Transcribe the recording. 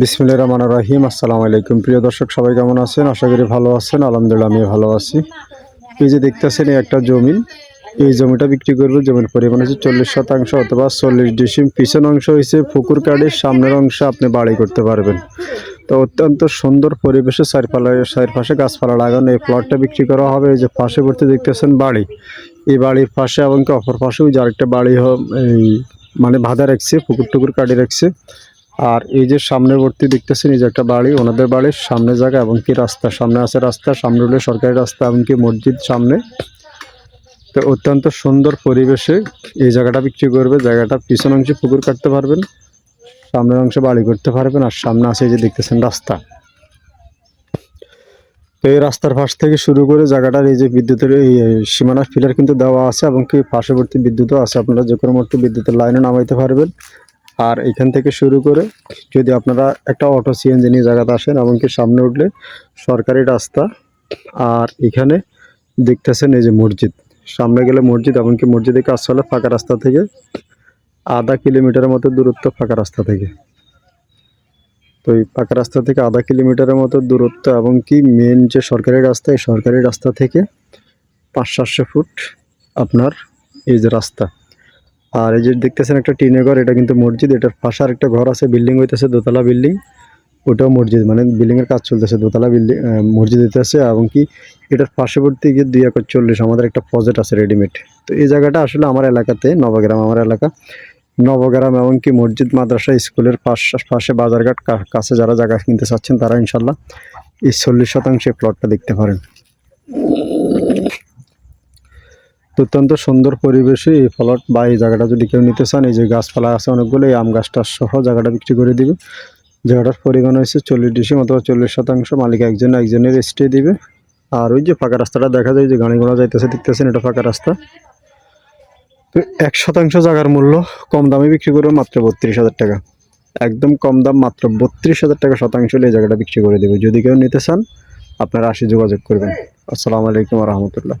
বিসমিল্লাহির রহমানির রহিম। আসসালামু আলাইকুম। প্রিয় দর্শক, সবাই কেমন আছেন? আশা করি ভালো আছেন। আলহামদুলিল্লাহ আমি ভালো আছি। এই যে দেখতেছেন, এই একটা জমি। এই জমিটা বিক্রি করবে। জমির পরিমাণ হচ্ছে চল্লিশ শতাংশ অথবা চল্লিশ ডিসিম। পিছন অংশ হয়েছে পুকুর কাড়ির সামনের অংশে আপনি বাড়ি করতে পারবেন। তো অত্যন্ত সুন্দর পরিবেশে চারপালায় চারপাশে গাছপালা লাগানো। এই প্লটটা বিক্রি করা হবে। এই যে পাশেবর্তী দেখতেছেন বাড়ি। এই বাড়ির পাশে এবং অপর পাশে ওই যে আরেকটা বাড়ি মানে বাঁধা রাখছে, পুকুর টুকুর কাটি রাখছে। আর এই যে সামনেবর্তী দেখতেছেন, এই যে একটা বাড়ি, ওনাদের বাড়ির সামনে জায়গা এবং কি রাস্তা, সামনে আছে রাস্তা, সামনে হলে সরকারি রাস্তা এমনকি মসজিদ সামনে। তো অত্যন্ত সুন্দর পরিবেশে এই জায়গাটা বিক্রি করবে, জায়গাটা পিছন অংশে পুকুর কাটতে পারবেন, সামনের অংশে বাড়ি করতে পারবেন, আর সামনে আছে এই যে দেখতেছেন রাস্তা। তো এই রাস্তার পাশ থেকে শুরু করে জায়গাটার এই যে বিদ্যুতের এই সীমানা ফিলার কিন্তু দেওয়া আছে এবং কি পার্শ্ববর্তী বিদ্যুৎও আছে, আপনারা যে কোনো মুহূর্তে বিদ্যুতের লাইনও নামাইতে পারবেন। আর এখান থেকে শুরু করে যদি আপনারা একটা অটো সিএনজি নিয়ে জায়গাতে আসেন এমনকি সামনে উঠলে সরকারি রাস্তা, আর এখানে দেখতেছেন এই যে মসজিদ। সামনে গেলে মসজিদ, এমনকি মসজিদে কাজ চলে ফাঁকা রাস্তা থেকে। আধা কিলোমিটারের মতো দূরত্ব ফাঁকা রাস্তা থেকে। তো এই ফাঁকা রাস্তা থেকে আধা কিলোমিটারের মতো দূরত্ব এবং কি মেন যে সরকারি রাস্তা, এই সরকারি রাস্তা থেকে পাঁচ সাতশো ফুট আপনার এই যে রাস্তা। আর এই যে দেখতেছেন একটা টিনের ঘর, এটা কিন্তু মসজিদ, এটার পাশে আরেকটা ঘর আছে, বিল্ডিং হইতেছে, দোতলা বিল্ডিং। ওটাও মসজিদ মানে বিল্ডিং এর কাজ চলতেছে, দোতলা বিল্ডিং মসজিদ হইতেছে, এবং কি এটার পার্শ্ববর্তী গিয়ে দুই একর চল্লিশ, আমাদের একটা প্রজেক্ট আছে রেডিমেড তো এই জায়গাটা আসলে আমার এলাকাতে, নবগ্রাম আমার এলাকা, নবগ্রাম এমনকি মসজিদ, মাদ্রাসা, স্কুলের পাশ, পাশে বাজারঘাট কাছে যারা জায়গা কিনতে চাচ্ছেন, তারা ইনশাল্লাহ এই চল্লিশ শতাংশে প্লটটা দেখতে পারেন তো অত্যন্ত সুন্দর পরিবেশে এই ফলট বা এই জায়গাটা যদি কেউ নিতে চান, এই যে গাছপালা আছে অনেকগুলো, এই আম গাছটা সহ জায়গাটা বিক্রি করে দিবে। জায়গাটার পরিমাণ হয়েছে চল্লিশ ডিসিম অথবা চল্লিশ শতাংশ, মালিক একজন একজনের স্টে দিবে। আর ওই যে ফাঁকা রাস্তাটা দেখা যায় যে গাড়ি ঘোড়া যাইতেছে, দেখতেছেন এটা ফাঁকা রাস্তা। তো এক শতাংশ জায়গার মূল্য কম দামে বিক্রি করবে মাত্র বত্রিশ হাজার টাকা। একদম কম দাম মাত্র বত্রিশ হাজার টাকা শতাংশ এই জায়গাটা বিক্রি করে দেবে। যদি কেউ নিতে চান, আপনারা আসি যোগাযোগ করবেন। আসসালামু আলাইকুম রহমতুল্লাহ।